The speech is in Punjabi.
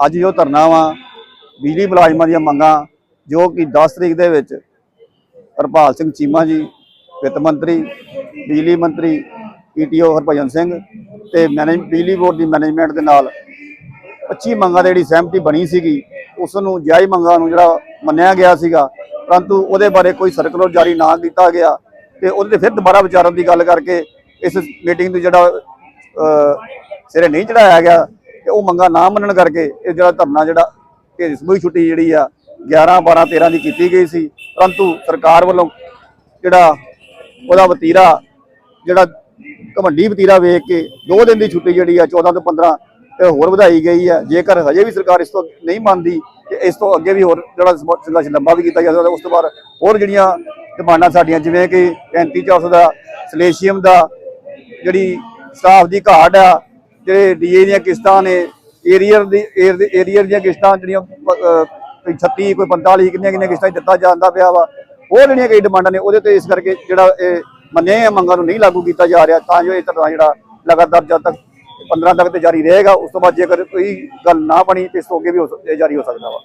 ਅੱਜ ਜੋ ਧਰਨਾ ਵਾ, ਬਿਜਲੀ ਮੁਲਾਜ਼ਮਾਂ ਦੀਆਂ ਮੰਗਾਂ, ਜੋ ਕਿ 10 ਤਰੀਕ ਦੇ ਵਿੱਚ ਹਰਪਾਲ ਸਿੰਘ ਚੀਮਾ ਜੀ, ਵਿੱਤ ਮੰਤਰੀ, ਬਿਜਲੀ ਮੰਤਰੀ ਪੀਟੀਓ ਹਰਭਜਨ ਸਿੰਘ ਤੇ ਮੈਨੇਜ ਬਿਜਲੀ ਬੋਰਡ ਦੀ ਮੈਨੇਜਮੈਂਟ ਦੇ ਨਾਲ 25 ਮੰਗਾਂ ਦੀ ਜਿਹੜੀ ਸਹਿਮਤੀ ਬਣੀ ਸੀਗੀ, ਉਸ ਨੂੰ ਜਾਇਜ਼ ਮੰਗਾਂ ਨੂੰ ਜਿਹੜਾ ਮੰਨਿਆ ਗਿਆ ਸੀਗਾ, ਪਰੰਤੂ ਉਹਦੇ ਬਾਰੇ ਕੋਈ ਸਰਕੂਲਰ ਜਾਰੀ ਨਾ ਕੀਤਾ ਗਿਆ ਤੇ ਉਹਦੇ ਤੇ ਫਿਰ ਦੁਬਾਰਾ ਵਿਚਾਰਨ ਦੀ ਗੱਲ ਕਰਕੇ ਇਸ ਮੀਟਿੰਗ ਨੂੰ ਜਿਹੜਾ ਸਿਰੇ ਨਹੀਂ ਚੜਾਇਆ ਗਿਆ। ਤੇ ਉਹ ਮੰਗਾਂ ਨਾ ਮੰਨਣ ਕਰਕੇ ਇਹ ਜਿਹੜਾ ਧਰਨਾ ਜਿਹੜਾ ਇਹ ਸਮੂਹੀ ਛੁੱਟੀ ਜਿਹੜੀ ਆ 11 12 13 ਦੀ ਕੀਤੀ ਗਈ ਸੀ। ਪਰੰਤੂ ਸਰਕਾਰ ਵੱਲੋਂ ਜਿਹੜਾ ਉਹਦਾ ਵਤੀਰਾ, ਜਿਹੜਾ ਘਮੰਡੀ ਵਤੀਰਾ ਵੇਖ ਕੇ 2 ਦਿਨ ਦੀ ਛੁੱਟੀ ਜਿਹੜੀ ਆ 14 ਤੋਂ 15 ਹੋਰ ਵਧਾਈ ਗਈ ਹੈ ਜੇਕਰ ਹਜੇ ਵੀ ਸਰਕਾਰ ਇਸ ਤੋਂ ਨਹੀਂ ਮੰਨਦੀ ਤੇ ਇਸ ਤੋਂ ਅੱਗੇ ਵੀ ਹੋਰ ਜਿਹੜਾ ਸੰਘਰਸ਼ ਲੰਬਾ ਵੀ ਕੀਤਾ ਜਾ ਸਕਦਾ ਉਸ ਤੋਂ ਬਾਅਦ ਹੋਰ ਜਿਹੜੀਆਂ ਡਿਮਾਂਡਾਂ ਸਾਡੀਆਂ, ਜਿਵੇਂ ਕਿ 3500 ਦਾ, ਸਲੇਸ਼ੀਅਮ ਦਾ, ਜਿਹੜੀ ਸਟਾਫ ਦੀ ਘਾਟ ਆ ਜਿਹੜੇ ਡੀਏ ਦੀਆਂ ਕਿਸ਼ਤਾਂ ਨੇ ਏਰੀਅਰ ਦੀ ਏਰੀਅਰ ਦੀਆਂ ਕਿਸ਼ਤਾਂ ਜਿਹੜੀਆਂ ਅਹ, ਕੋਈ 36 ਕੋਈ 45 ਕਿੰਨੀਆਂ ਕਿੰਨੀਆਂ ਕਿਸ਼ਤਾਂ 'ਚ ਦਿੱਤਾ ਜਾਂਦਾ ਪਿਆ ਵਾ ਉਹ ਜਿਹੜੀਆਂ ਕਈ ਡਿਮਾਂਡਾਂ ਨੇ ਉਹਦੇ ਤੇ ਇਸ ਕਰਕੇ ਜਿਹੜਾ ਇਹ ਮੰਨੇ ਆ ਮੰਗਾਂ ਨੂੰ ਨਹੀਂ ਲਾਗੂ ਕੀਤਾ ਜਾ ਰਿਹਾ ਤਾਂ ਜੋ ਇਹ ਧਰਨਾ ਜਿਹੜਾ ਲਗਾਤਾਰ ਜਦ ਤੱਕ 15 ਤੱਕ ਤੇ ਜਾਰੀ ਰਹੇਗਾ ਉਸ ਤੋਂ ਬਾਅਦ ਜੇਕਰ ਕੋਈ ਗੱਲ ਨਾ ਬਣੀ ਤੇ ਇਸ ਤੋਂ ਅੱਗੇ ਵੀ ਹੋ ਸਕ- ਜਾਰੀ ਹੋ ਸਕਦਾ ਵਾ।